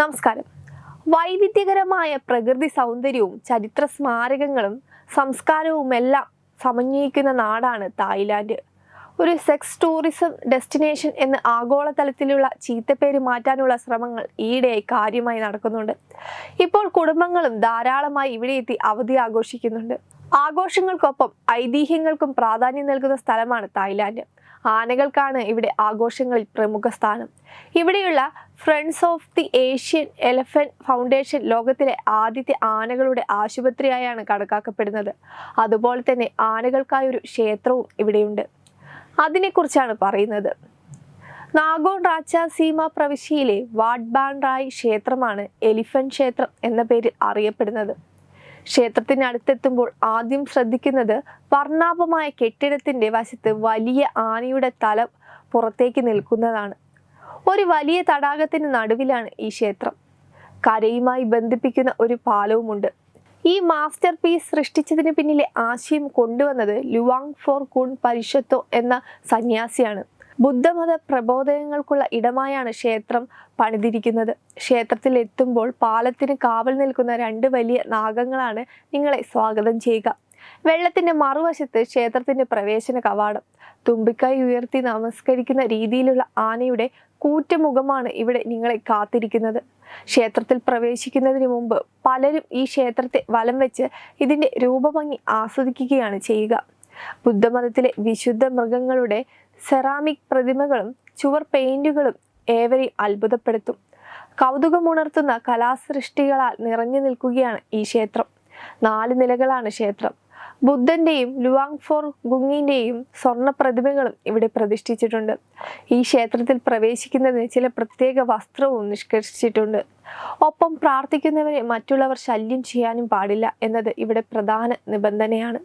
നമസ്കാരം. വൈവിധ്യകരമായ പ്രകൃതി സൗന്ദര്യവും ചരിത്ര സ്മാരകങ്ങളും സംസ്കാരവും എല്ലാം സമന്വയിക്കുന്ന നാടാണ് തായ്ലാന്റ് ഒരു സെക്സ് ടൂറിസം ഡെസ്റ്റിനേഷൻ എന്ന് ആഗോളതലത്തിലുള്ള ചീത്തപ്പേര് മാറ്റാനുള്ള ശ്രമങ്ങൾ ഈയിടെയായി കാര്യമായി നടക്കുന്നുണ്ട്. ഇപ്പോൾ കുടുംബങ്ങളും ധാരാളമായി ഇവിടെ എത്തി അവധി ആഘോഷിക്കുന്നുണ്ട്. ആഘോഷങ്ങൾക്കൊപ്പം ഐതിഹ്യങ്ങൾക്കും പ്രാധാന്യം നൽകുന്ന സ്ഥലമാണ് തായ്ലാന്റ് ആനകൾക്കാണ് ഇവിടെ ആഘോഷങ്ങളിൽ പ്രമുഖ സ്ഥാനം. ഇവിടെയുള്ള friends of the Asian elephant foundation ലോകത്തിലെ ആദ്യത്തെ ആനകളുടെ ആശുപത്രിയായാണ് കണക്കാക്കപ്പെടുന്നത്. അതുപോലെ തന്നെ ആനകൾക്കായൊരു ക്ഷേത്രവും ഇവിടെയുണ്ട്. അതിനെക്കുറിച്ചാണ് പറയുന്നത്. നാഗോൺ റാച്ച സീമ പ്രവിശ്യയിലെ വാഡ്ബാൻ റായ് ക്ഷേത്രമാണ് എലിഫന്റ് ക്ഷേത്രം എന്ന പേരിൽ അറിയപ്പെടുന്നത്. ക്ഷേത്രത്തിന് അടുത്തെത്തുമ്പോൾ ആദ്യം ശ്രദ്ധിക്കുന്നത് വർണാഭമായ കെട്ടിടത്തിന്റെ വശത്ത് വലിയ ആനയുടെ തല പുറത്തേക്ക് നിൽക്കുന്നതാണ്. ഒരു വലിയ തടാകത്തിന് നടുവിലാണ് ഈ ക്ഷേത്രം. കരയുമായി ബന്ധിപ്പിക്കുന്ന ഒരു പാലവുമുണ്ട്. ഈ മാസ്റ്റർ പീസ് സൃഷ്ടിച്ചതിന് പിന്നിലെ ആശയം കൊണ്ടുവന്നത് ലുവാങ് ഫോർ കുൺ പരിഷത്തോ എന്ന സന്യാസിയാണ്. ബുദ്ധമത പ്രബോധനങ്ങൾക്കുള്ള ഇടമായാണ് ക്ഷേത്രം പണിതിരിക്കുന്നത്. ക്ഷേത്രത്തിൽ എത്തുമ്പോൾ പാലത്തിന് കാവൽ നിൽക്കുന്ന രണ്ട് വലിയ നാഗങ്ങളാണ് നിങ്ങളെ സ്വാഗതം ചെയ്യുക. വെള്ളത്തിന്റെ മറുവശത്ത് ക്ഷേത്രത്തിന്റെ പ്രവേശന കവാടം. തുമ്പിക്കൈ ഉയർത്തി നമസ്കരിക്കുന്ന രീതിയിലുള്ള ആനയുടെ കൂറ്റമുഖമാണ് ഇവിടെ നിങ്ങളെ കാത്തിരിക്കുന്നത്. ക്ഷേത്രത്തിൽ പ്രവേശിക്കുന്നതിന് മുമ്പ് പലരും ഈ ക്ഷേത്രത്തെ വലം വെച്ച് ഇതിന്റെ രൂപഭംഗി ആസ്വദിക്കുകയാണ് ചെയ്യുക. ബുദ്ധമതത്തിലെ വിശുദ്ധ മൃഗങ്ങളുടെ സെറാമിക് പ്രതിമകളും ചുവർ പെയിന്റുകളും ഏവരെ അത്ഭുതപ്പെടുത്തും. കൗതുകമുണർത്തുന്ന കലാസൃഷ്ടികളാൽ നിറഞ്ഞു നിൽക്കുകയാണ് ഈ ക്ഷേത്രം. നാല് നിലകളാണ് ക്ഷേത്രം. ബുദ്ധന്റെയും ലുവാങ് ഫോർ ഗുങ്ങിന്റെയും സ്വർണ പ്രതിമകളും ഇവിടെ പ്രതിഷ്ഠിച്ചിട്ടുണ്ട്. ഈ ക്ഷേത്രത്തിൽ പ്രവേശിക്കുന്നതിന് ചില പ്രത്യേക വസ്ത്രവും നിഷ്കർഷിച്ചിട്ടുണ്ട്. ഒപ്പം പ്രാർത്ഥിക്കുന്നവരെ മറ്റുള്ളവർ ശല്യം ചെയ്യാനും പാടില്ല എന്നത് ഇവിടെ പ്രധാന നിബന്ധനയാണ്.